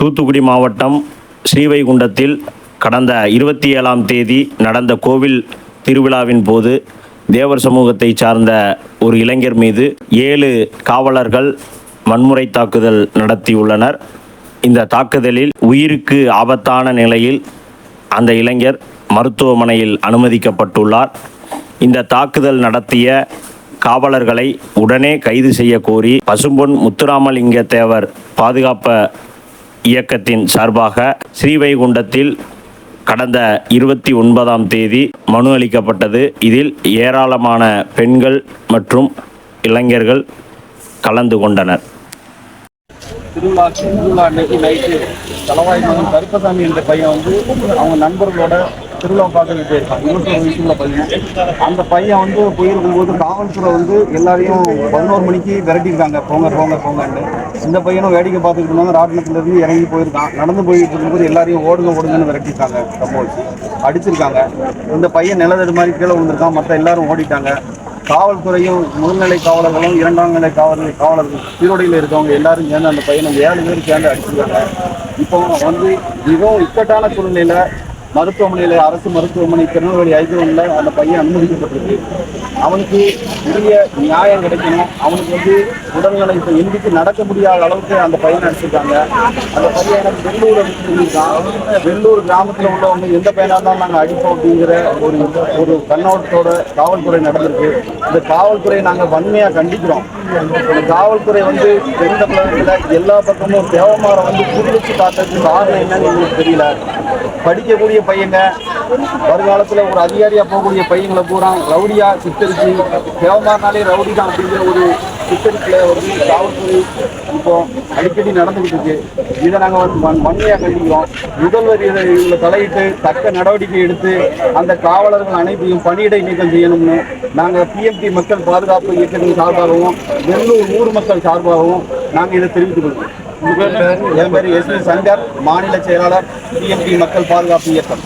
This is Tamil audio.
தூத்துக்குடி மாவட்டம் ஸ்ரீவைகுண்டத்தில் கடந்த இருபத்தி ஏழாம் தேதி நடந்த கோவில் திருவிழாவின் போது தேவர் சமூகத்தை சார்ந்த ஒரு இளைஞர் மீது ஏழு காவலர்கள் வன்முறை தாக்குதல் நடத்தியுள்ளனர். இந்த தாக்குதலில் உயிருக்கு ஆபத்தான நிலையில் அந்த இளைஞர் மருத்துவமனையில் அனுமதிக்கப்பட்டுள்ளார். இந்த தாக்குதல் நடத்திய காவலர்களை உடனே கைது செய்ய கோரி பசும்பொன் முத்துராமலிங்க தேவர் பாதுகாப்பு இயக்கத்தின் சார்பாக ஸ்ரீவைகுண்டத்தில் கடந்த இருபத்தி ஒன்பதாம் தேதி மனு அளிக்கப்பட்டது. இதில் ஏராளமான பெண்கள் மற்றும் இளைஞர்கள் கலந்து கொண்டனர். திருவிழா திருவிழா அன்னைக்கு நைட்டு தலவாய் கருப்பசாமி என்ற பையன் வந்து அவங்க நண்பர்களோட திருவிழா பார்க்கறதுக்கு போயிருக்கான் இருபத்தி வயசுள்ள பையன். அந்த பையன் வந்து போயிருக்கும்போது காவல்துறை வந்து எல்லாரையும் பதினோரு மணிக்கு விரட்டியிருக்காங்க. போங்க போங்க போங்கன்னு இந்த பையனும் வேடிக்கை பார்த்துக்கிட்டு இருந்தாங்க. ராட்டினத்துல இருந்து இறங்கி போயிருக்கான். நடந்து போயிட்டு இருக்கும்போது எல்லாரையும் ஓடுங்க ஓடுங்கன்னு விரட்டியிருக்காங்க. கம்பு அடிச்சிருக்காங்க. இந்த பையன் நிலதடு மாதிரி கீழே விழுந்திருக்கான். மற்ற எல்லாரும் ஓடிட்டாங்க. காவல்துறையும் முதல்நிலை காவலர்களும் இரண்டாம் நிலை காவலர்கள் காவலர்கள் சீரோடையில் இருக்கவங்க எல்லாரும் சேர்ந்து அந்த பையனை ஏழு பேர் சேர்ந்து அடிச்சிருக்காங்க. இப்போ வந்து மிகவும் இக்கட்டான சூழ்நிலையில மருத்துவமனையில் அரசு மருத்துவமனை திருநெல்வேலி ஐக்கியமில் அந்த பையன் அனுமதிக்கப்பட்டிருக்கு. அவனுக்கு உரிய நியாயம் கிடைக்கணும். அவனுக்கு வந்து உடல்நிலை இப்போ எந்திரிச்சு நடக்க முடியாத அளவுக்கு அந்த பையனை அடிச்சிருக்காங்க. அந்த பையன் எனக்கு வெள்ளூர் அப்படின்னு வெள்ளூர் கிராமத்தில் உள்ளவங்க எந்த பையனாக இருந்தாலும் நாங்கள் அடிப்போம் அப்படிங்கிற ஒரு ஒரு கண்ணோட்டத்தோட காவல்துறை நடந்திருக்கு. இந்த காவல்துறையை நாங்கள் வன்மையாக கண்டிக்கிறோம். இந்த காவல்துறை வந்து எந்த பகுதியில் எல்லா பக்கமும் தேவமாரை வந்து புதுப்பிச்சு காட்டுறதுக்கு காரணம் என்னன்னு எங்களுக்கு தெரியல. படிக்கக்கூடிய பையங்க. வருங்காலத்தில் ஒரு அதிகாரியாக போகக்கூடிய பையங்களை பூரா ரவுடியாக சித்தரிச்சு தேவமானாலே ரவுடி தான் அப்படிங்கிற ஒரு சித்தரிப்பில் வந்து காவல்துறை இப்போ அடிக்கடி நடந்துகிட்டு இருக்கு இதை நாங்கள் வந்து மண் வன்மையாக கண்டிக்கிறோம். முதல்வர் இதை இதில் தலையிட்டு தக்க நடவடிக்கை எடுத்து அந்த காவலர்கள் அனைத்தையும் பணியிடை நீக்கம் செய்யணும்னு நாங்கள் பிஎம்டி மக்கள் பாதுகாப்பு இயக்கத்தின் சார்பாகவும் நெல்லூர் ஊர் மக்கள் சார்பாகவும் நாங்கள் இதை தெரிவித்துக் கொள்கிறோம். என் பேர் எஸ் சங்கர் மாநில செயலாளர் பிஎம்பி மக்கள் பாதுகாப்பு இயக்கம்.